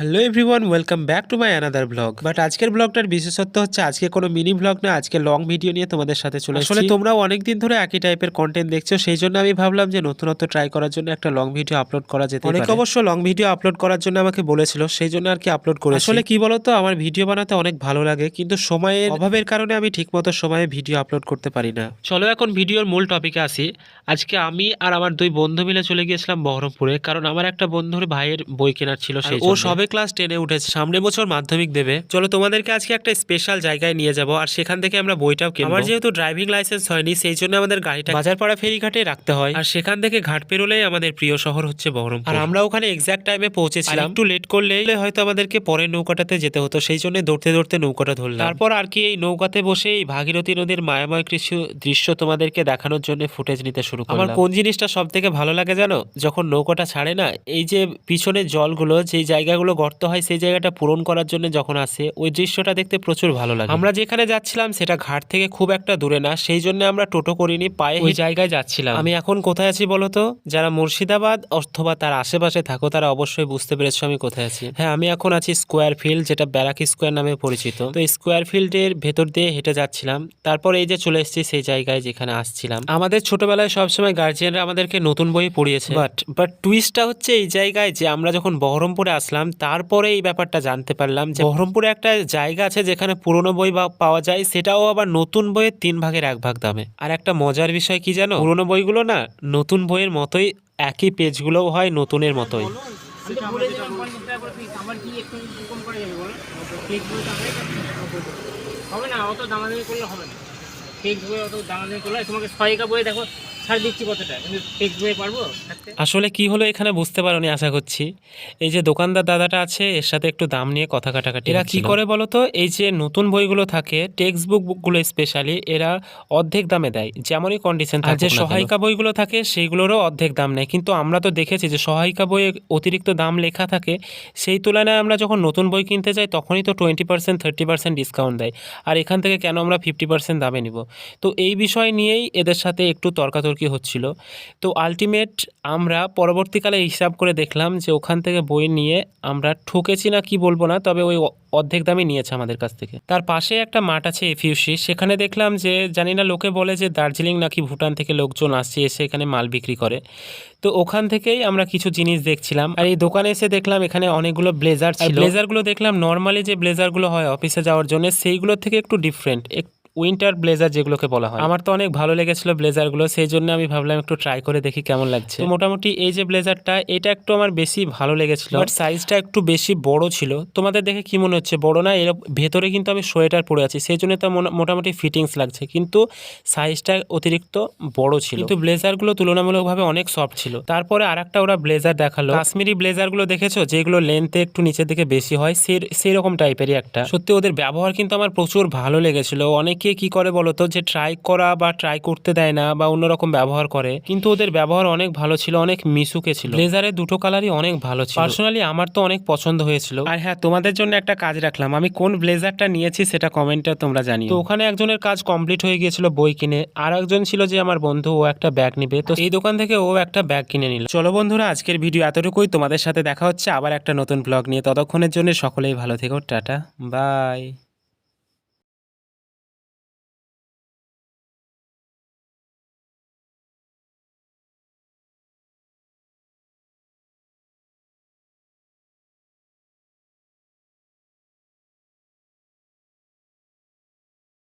Hello everyone welcome back to my another blog but আজকের ব্লগটার বিশেষত্ব হচ্ছে আজকে কোনো মিনি ব্লগ না আজকে লং ভিডিও নিয়ে তোমাদের সাথে চলে আসলে তোমরাও অনেক দিন ধরে একই টাইপের কন্টেন্ট দেখছ সেই জন্য আমি ভাবলাম যে নতুনত্ব ট্রাই করার জন্য একটা লং ভিডিও আপলোড করা যেতে অনেক অবশ্য লং ভিডিও আপলোড করার জন্য আমাকে বলেছিল সেই জন্য আর কি আপলোড করে আসলে কি বলতো আমার ভিডিও বানাতে অনেক ভালো লাগে কিন্তু সময়ের অভাবের কারণে আমি ঠিকমতো সময়ে ভিডিও আপলোড করতে পারি না। চলো এখন ভিডিওর মূল টপিকে আসি। আজকে আমি আর আমার দুই বন্ধু মিলে চলে গিয়েছিলাম বহরমপুরে কারণ আমার একটা বন্ধুর ভাইয়ের বই কেনার ছিল সেই ও সবে ক্লাস টেনে উঠেছে। সামনে বছর মাধ্যমিক দেবে। চলো তোমাদেরকে আজকে একটা স্পেশাল জায়গায় নিয়ে যাব আর সেখান থেকে আমরা বইটাও কিনবো। আমার যেহেতু ড্রাইভিং লাইসেন্স হয়নি সেই জন্য আমাদের গাড়িটা বাজারপাড়া ফেরিঘাটে রাখতে হয়। আর সেখান থেকে ঘাট পেরোলেই আমাদের প্রিয় শহর হচ্ছে বহরমপুর। আর আমরা ওখানে এক্সাক্ট টাইমে পৌঁছেছিলাম। একটু লেট করলে হয়তো আমাদেরকে পরের নৌকাটাতে যেতে হতো সেই জন্য দৌড়তে দৌড়তে নৌকাটা ধরলাম। তারপর আর কি এই নৌকাতে বসে এই ভাগীরথী নদীর মায়াময় কিছু দৃশ্য তোমাদেরকে দেখানোর জন্য ফুটেজ নিতে শুরু করলাম। আমার কোন জিনিসটা সব থেকে ভালো লাগে জানো? যখন নৌকাটা ছাড়ে না এই যে পিছনে জলগুলো যেই জায়গাগুলো গর্ত হয় সেই জায়গাটা পূরণ করার জন্য যখন আসে ওই দৃশ্যটা দেখতে প্রচুর ভালো লাগে। আমরা যেখানে যাচ্ছিলাম সেটা ঘাট থেকে খুব একটা দূরে না সেই জন্য আমরা টোটো করিনি পায়ে ওই জায়গায় যাচ্ছিলাম। আমি এখন কোথায় আছি বলো তো? যারা মুর্শিদাবাদ অথবা তার আশেপাশে থাকো তারা অবশ্যই বুঝতে পেরেছ আমি কোথায় আছি। হ্যাঁ আমি এখন আছি স্কোয়ার ফিল্ড যেটা ব্যারাকি স্কোয়ার নামে পরিচিত। তো এই স্কোয়ার ফিল্ডের ভেতর দিয়ে হেঁটে যাচ্ছিলাম। তারপর এই যে চলে এসেছি সেই জায়গায় যেখানে আসছিলাম। আমাদের ছোটবেলায় সবসময় গার্জিয়ানরা আমাদেরকে নতুন বই পড়িয়েছে। বাট বাট টুইস্টটা হচ্ছে এই জায়গায় যে আমরা যখন বহরমপুরে আসলাম তারপরে এই ব্যাপারটা জানতে পারলাম যে বহরমপুরে একটা জায়গা আছে যেখানে পুরনো বই পাওয়া যায়, সেটাও আবার নতুন বইয়ের তিন ভাগের এক ভাগ দামে। আর একটা মজার বিষয় কি জানো? পুরনো বইগুলো না নতুন বইয়ের মতোই, একই পেজগুলোও হয় নতুনের মতোই। হবে না, অত দামাদামি করলে হবে না। কেক বই অত দামাদামি করলে, তোমাকে ছয়কা বই দেখো ছাড় দিচ্ছি কতটা কিন্তু কেক বই পারব? আসলে কি হলো এখানে বুঝতে পারোনি আশা করছি। এই যে দোকানদার দাদাটা আছে এর সাথে একটু দাম নিয়ে কথা কাটাকাটি এরা কি করে বলো তো? এই যে নতুন বইগুলো থাকে টেক্সট বুকগুলো স্পেশালি এরা অর্ধেক দামে দেয়। যেমনই কন্ডিশন থাকে যে সহায়িকা বইগুলো থাকে সেইগুলোরও অর্ধেক দাম নেয়। কিন্তু আমরা তো দেখেছি যে সহায়িকা বইয়ে অতিরিক্ত দাম লেখা থাকে সেই তুলনায় আমরা যখন নতুন বই কিনতে যাই তখনই তো twenty percent thirty percent discount দেয়। আর এখান থেকে কেন আমরা ফিফটি পার্সেন্ট দামে নিব? তো এই বিষয় নিয়েই এদের সাথে একটু তর্কাতর্কি হচ্ছিল। তো আলটিমেট আমরা পরবর্তীকালে হিসাব করে দেখলাম যে ওখান থেকে বই নিয়ে আমরা ঠকেছি না কি বলব না তবে ওই অর্ধেক দামই নিয়েছে আমাদের কাছ থেকে। তার পাশে একটা মাঠ আছে এফিউসি সেখানে দেখলাম যে জানি না লোকে বলে যে দার্জিলিং নাকি ভুটান থেকে লোকজন আসছে এসে এখানে মাল বিক্রি করে। তো ওখান থেকেই আমরা কিছু জিনিস দেখছিলাম। আর এই দোকানে এসে দেখলাম এখানে অনেকগুলো ব্লেজার ছিল ব্লেজারগুলো দেখলাম নর্মালি যে ব্লেজারগুলো হয় অফিসে যাওয়ার জন্য সেইগুলোর থেকে একটু ডিফারেন্ট উইন্টার ব্লেজার যেগুলোকে বলা হয়। আমার তো অনেক ভালো লেগেছিল ব্লেজারগুলো সেই জন্য আমি ভাবলাম একটু ট্রাই করে দেখি কেমন লাগছে। তো মোটামুটি এই যে ব্লেজারটা এটা একটু আমার বেশি ভালো লেগেছিল। বাট সাইজটা একটু বেশি বড় ছিল। তোমাদের দেখে কি মনে হচ্ছে? বড় না এর ভেতরে কিন্তু আমি সোয়েটার পরে আছি সেই জন্য তো মোটামুটি ফিটিংস লাগছে। কিন্তু সাইজটা অতিরিক্ত বড় ছিল। কিন্তু ব্লেজারগুলো তুলনামূলকভাবে অনেক সফট ছিল। তারপরে আরেকটা ওরা ব্লেজার দেখাল। কাশ্মীরি ব্লেজারগুলো দেখেছ? যেগুলো লেন্থে একটু নিচের দিকে বেশি হয় সেই রকম টাইপেরই একটা। সত্যি ওদের ব্যবহার কিন্তু আমার প্রচুর ভালো লেগেছিল। অনেকে কি করে বলতো যে ট্রাই করা বা ট্রাই করতে দেয় না বা অন্যরকম ব্যবহার করে, কিন্তু ওদের ব্যবহার অনেক ভালো ছিল, অনেক মিশুকে ছিল। ব্লেজারের দুটো কালারই অনেক ভালো ছিল। পার্সোনালি আমার তো অনেক পছন্দ হয়েছিল। আর হ্যাঁ তোমাদের জন্য একটা কাজ রাখলাম। আমি কোন ব্লেজারটা নিয়েছি সেটা কমেন্টে তোমরা জানি তো ওখানে একজনের কাজ কমপ্লিট হয়ে গিয়েছিল বই কিনে। আর একজন ছিল যে আমার বন্ধু, ও একটা ব্যাগ নিবে। তো এই দোকান থেকে ও একটা ব্যাগ কিনে নিল। চলো বন্ধুরা, আজকের ভিডিও এতটুকুই। তোমাদের সাথে দেখা হচ্ছে আবার একটা নতুন ব্লগ নিয়ে। ততক্ষণের জন্য সকলেই ভালো থেকো। Tata bye